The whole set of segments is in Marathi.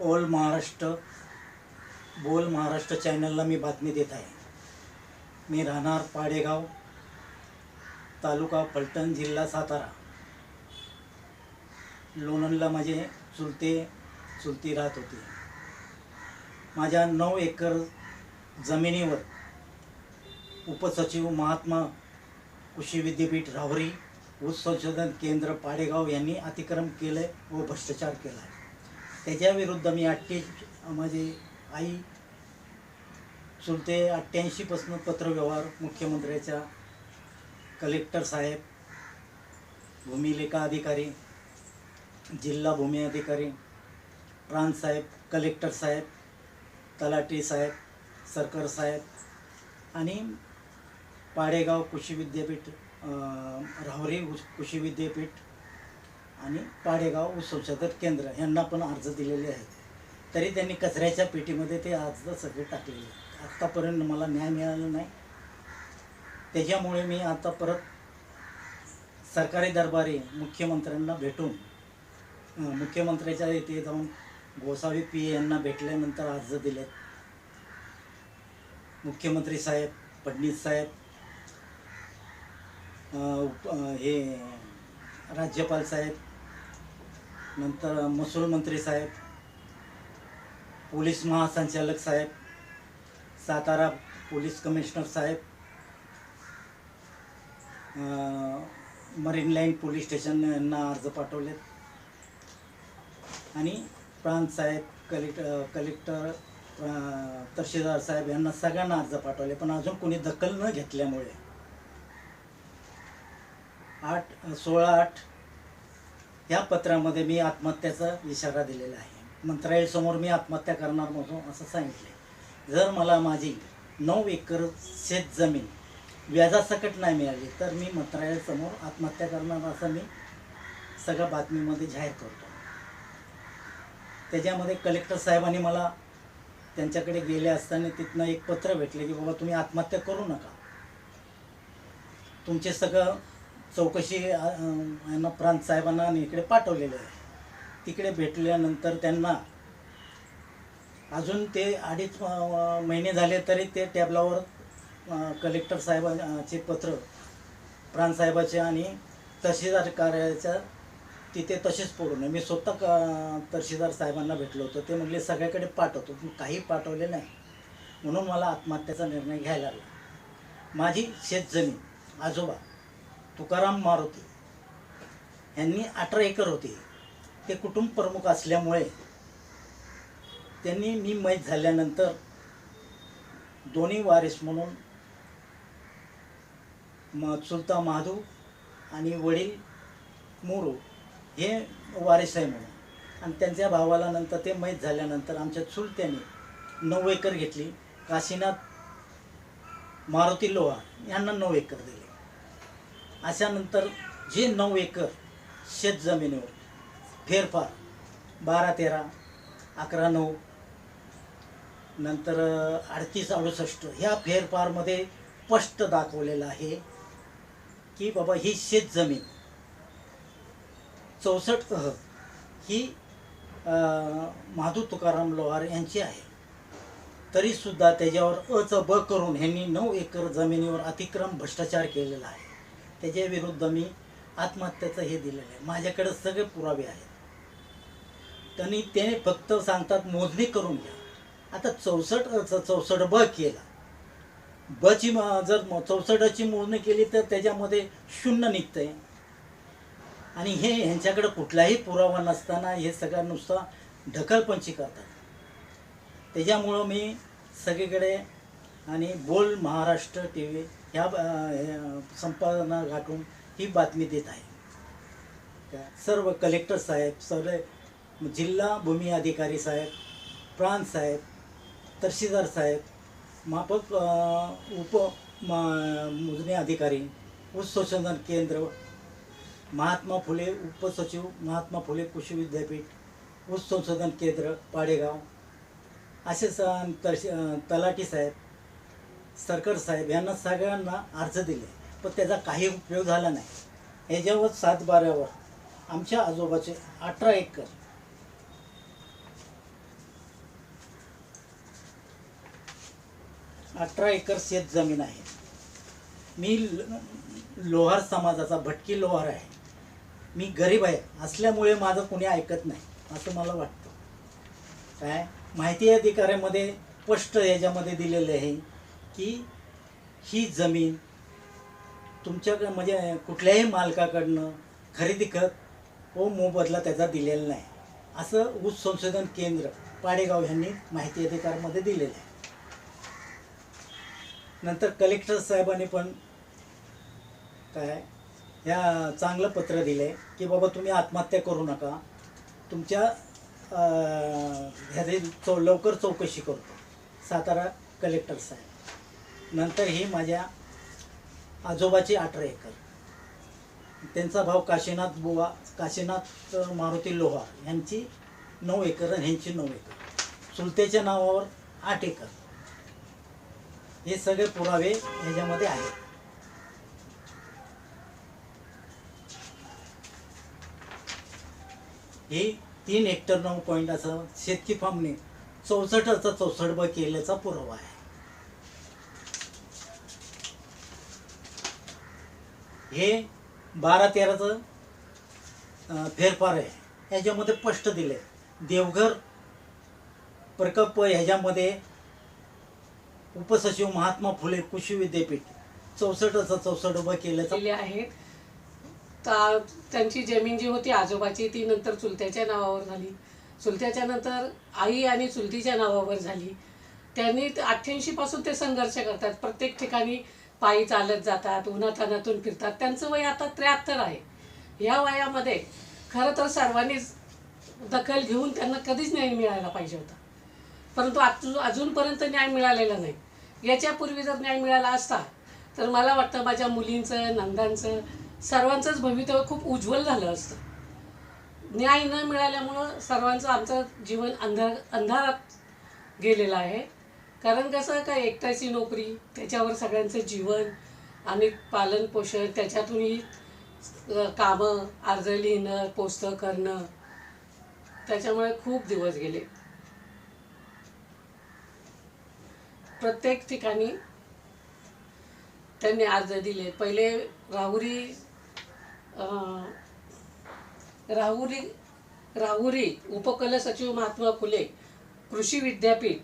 ऑल महाराष्ट्र बोल महाराष्ट्र चॅनलला मी बातमी देत आहे. मी राहणार पाडेगाव तालुका फलटण जिल्हा सातारा. लोणंदला माझे चुलते चुलती राहत होती. माझ्या नऊ एकर जमिनीवर उपसचिव महात्मा कृषी विद्यापीठ राहुरी ऊस संशोधन केंद्र पाडेगाव यांनी अतिक्रम केलं व भ्रष्टाचार केला आहे त्याच्याविरुद्ध मी अठ्ठे माझी आई चुलते अठ्ठ्याऐंशीपासून पत्रव्यवहार मुख्यमंत्र्याच्या कलेक्टर साहेब भूमिलेखा अधिकारी जिल्हा भूमी अधिकारी प्रांतसाहेब कलेक्टर साहेब तलाठी साहेब सरकार साहेब आणि पाडेगाव कृषी विद्यापीठ राहुरी कृषी विद्यापीठ आणि पाडेगाव ऊस केंद्र यांना पण अर्ज दिलेले आहेत. तरी त्यांनी कचऱ्याच्या पेटीमध्ये ते अर्ज सगळे टाकलेले आत्तापर्यंत मला न्याय मिळाला नाही. त्याच्यामुळे मी आता परत सरकारी दरबारी मुख्यमंत्र्यांना भेटून मुख्यमंत्र्याच्या येथे जाऊन गोसावी पी यांना भेटल्यानंतर अर्ज दिलेत. मुख्यमंत्री साहेब फडणवीस साहेब उप- हे राज्यपाल साहेब नंतर महसूल मंत्री साहेब पोलीस महासंचालक साहेब सातारा पोलीस कमिशनर साहेब मरीन लाईन पोलीस स्टेशन यांना अर्ज पाठवलेत. आणि प्रांत साहेब कलेक्टर कलेक्टर तहसीलदार साहेब यांना सगळ्यांना अर्ज पाठवले पण अजून कोणी दखल न घेतल्यामुळे आठ सोळा आठ या पत्रामध्ये मी आत्महत्याचा इशारा दिलेला आहे. मंत्रालयासमोर मी आत्महत्या करणार नव्हतो असं सांगितले जर मला माझी नऊ एकर शेत जमीन व्याजासकट नाही मिळाली तर मी मंत्रालयासमोर आत्महत्या करणार असं मी सगळ्या बातमीमध्ये जाहीर करतो. त्याच्यामध्ये कलेक्टर साहेबांनी मला त्यांच्याकडे गेले असताना तिथनं एक पत्र भेटले की बाबा तुम्ही आत्महत्या करू नका. तुमचे सगळं चौकशी यांना प्रांत साहेबांना आणि इकडे पाठवलेलं आहे. तिकडे भेटल्यानंतर त्यांना अजून ते अडीच महिने झाले तरी ते टॅबलावर कलेक्टर साहेबांचे पत्र प्रांतसाहेबाचे आणि तहसीलदार कार्यालयाच्या तिथे तसेच पडू नये मी स्वतः क तहसीलदार साहेबांना भेटलो होतो. ते म्हणले सगळ्याकडे पाठवतो. पण काही पाठवले नाही. म्हणून मला आत्महत्याचा निर्णय घ्यायला लागला. माझी शेतजमीन आजोबा तुकाराम मारुती यांनी अठरा एकर होते. ते कुटुंब प्रमुख असल्यामुळे त्यांनी मी मैत झाल्यानंतर दोन्ही वारीस म्हणून म चुलता महादू आणि वडील मोरू हे वारीस आहे म्हणून. आणि त्यांच्या भावाला नंतर ते मैत झाल्यानंतर आमच्या चुलत्याने नऊ एकर घेतली. काशीनाथ मारुती लोहा यांना नऊ एकर दिले. अशानंतर जे नऊ एकर शेत जमिनीवर फेरफार बारा तेरा अकरा नऊ नंतर अडतीस अडुसष्ट ह्या फेरफारमध्ये स्पष्ट दाखवलेलं आहे की बाबा ही शेत जमीन चौसष्ट अह ही महादू तुकाराम लोहार यांची आहे. तरीसुद्धा त्याच्यावर अच ब करून ह्यांनी नऊ एकर जमिनीवर अतिक्रम भ्रष्टाचार केलेला आहे. त्याच्या विरुद्ध मी आत्महत्याचं हे दिलेलं आहे. माझ्याकडे सगळे पुरावे आहेत. त्यांनी ते फक्त सांगतात मोजणी करून घ्या. आता चौसष्ट चौसष्ट ब केला. बची जर चौसष्टची मोजणी केली तर त्याच्यामध्ये शून्य निघतंय. आणि हे ह्यांच्याकडे कुठलाही पुरावा नसताना हे सगळं नुसतं ढकलपंची करतात. त्याच्यामुळं मी सगळीकडे आणि बोल महाराष्ट्र टी व्ही ह्या हे, संपादना गाठून ही बातमी देत आहे. काय, सर्व कलेक्टर साहेब सर्व जिल्हा भूमी अधिकारी साहेब प्रांत साहेब तहसीलदार साहेब माफक उप मा मोजणी अधिकारी ऊस संशोधन केंद्र महात्मा फुले उपसचिव महात्मा फुले कृषी विद्यापीठ ऊस संशोधन केंद्र पाडेगाव असे तलाठी साहेब सरकार साहेब यांना सगळ्यांना अर्ज दिले पण त्याचा काही उपयोग झाला नाही. याच्यावर सात बारावर आमच्या आजोबाचे अठरा एकर. अठरा एकर शेत जमीन आहे. मी लोहार समाजाचा भटकी लोहार आहे. मी गरीब आहे असल्यामुळे माझं कोणी ऐकत नाही असं मला वाटतं. काय? माहिती अधिकाऱ्यामध्ये स्पष्ट याच्यामध्ये दिलेलं आहे. की ही जमीन तुमच्याकडे म्हणजे कुठल्याही मालकाकडनं खरेदी खत व मोबदला त्याचा दिलेला नाही. असं ऊस संशोधन केंद्र पाडेगाव यांनी माहिती अधिकारमध्ये दिलेलं आहे. नंतर कलेक्टर साहेबांनी पण काय ह्या चांगलं पत्र दिले की बाबा तुम्ही आत्महत्या करू नका. तुमच्या ह्याची चौ लवकर चौकशी करतो. सातारा कलेक्टर साहेब. नंतर ही माझ्या आजोबाची अठरा एकर. त्यांचा भाऊ काशीनाथ बुवा काशीनाथ मारुती लोहार यांची नऊ एकर आणि ह्यांची नऊ एकर. सुलतेच्या नावावर आठ एकर. हे सगळे पुरावे ह्याच्यामध्ये आहेत. हे तीन हेक्टर नऊ पॉईंट असं शेतकी फार्मने चौसष्टचा चौसष्ट ब केल्याचा पुरावा आहे. हे बारा तेराचं फेरफार आहे. ह्याच्यामध्ये स्पष्ट दिले देवघर प्रकल्प ह्याच्यामध्ये उपसचिव महात्मा फुले कृषी विद्यापीठ चौसष्टचा चौसष्ट उभं केलं आहेत ता- त्यांची जमीन जी होती आजोबाची ती नंतर चुलत्याच्या नावावर झाली. चुलत्याच्या नंतर आई आणि चुलतीच्या नावावर झाली. त्यांनी अठ्ठ्याऐंशी पासून ते संघर्ष करतात. प्रत्येक ठिकाणी पायी चालत जातात उन्हातानातून फिरतात. त्यांचं वय आता त्र्याहत्तर आहे. या वयामध्ये खरं तर सर्वांनीच दखल घेऊन त्यांना कधीच न्याय मिळायला पाहिजे होता. परंतु अजून अजूनपर्यंत न्याय मिळालेला नाही. याच्यापूर्वी जर न्याय मिळाला असता तर मला वाटतं माझ्या मुलींचं नंदांचं सर्वांचंच भवितव्य खूप उज्ज्वल झालं असतं. न्याय न मिळाल्यामुळं सर्वांचं आमचं जीवन अंधार अंधारात गेलेलं आहे. कारण कसं का एकट्याची नोकरी त्याच्यावर सगळ्यांचं जीवन आणि पालन पोषण त्याच्यातूनही कामं अर्ज लिहिणं पोस्तं करणं त्याच्यामुळे खूप दिवस गेले. प्रत्येक ठिकाणी त्यांनी अर्ज दिले. पहिले राहुरी राहुरी राहुरी उपकल सचिव महात्मा फुले कृषी विद्यापीठ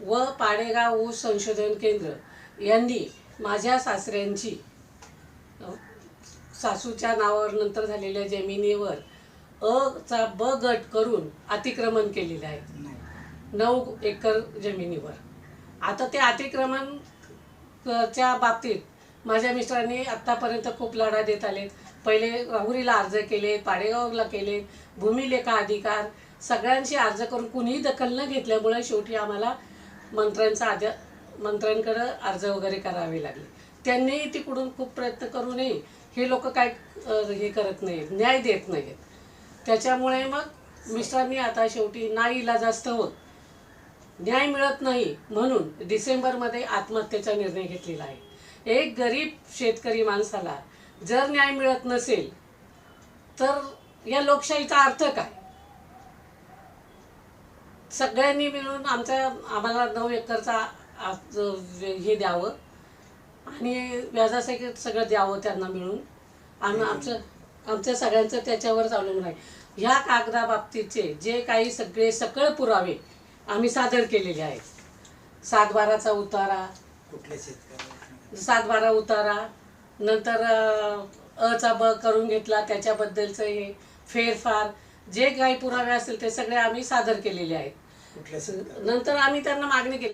व पाडेगाव ऊस संशोधन केंद्र यांनी माझ्या सासऱ्यांची सासूच्या नावावर नंतर झालेल्या जमिनीवर अ चा ब गट करून अतिक्रमण केलेलं आहे. नऊ एकर जमिनीवर. आता ते अतिक्रमण च्या बाबतीत माझ्या मिस्टरांनी आत्तापर्यंत खूप लढा देत आलेत. पहिले राहुरीला अर्ज केले पाडेगावला केले भूमिलेखा अधिकार सगळ्यांशी अर्ज करून कुणीही दखल न घेतल्यामुळे शेवटी आम्हाला मंत्र्यांचा आद्या मंत्र्यांकडं अर्ज वगैरे करावे लागले. त्यांनीही तिकडून खूप प्रयत्न करूनही हे लोक काय हे करत नाहीत न्याय देत नाहीत. त्याच्यामुळे मग मिस्टरांनी आता शेवटी नाही जास्त होत. न्याय मिळत नाही म्हणून डिसेंबरमध्ये आत्महत्येचा निर्णय घेतलेला आहे. एक गरीब शेतकरी माणसाला जर न्याय मिळत नसेल तर या लोकशाहीचा अर्थ काय? सगळ्यांनी मिळून आमच्या आम्हाला नऊ एकरचा हे द्यावं. आणि व्याजासहित सगळं द्यावं त्यांना मिळून. आणि आमचं आमच्या सगळ्यांचं त्याच्यावरच अवलंबून आहे ह्या कागदाबाबतीचे जे काही सगळे सकळ पुरावे आम्ही सादर केलेले आहेत. सात बाराचा उतारा कुठल्या शेतकऱ्याला सात बारा उतारा नंतर अ, अचा ब करून घेतला त्याच्याबद्दलचं हे फेरफार जे काही पुरावे असतील ते सगळे आम्ही सादर केलेले आहेत. नंतर आम्ही त्यांना मागणी केली.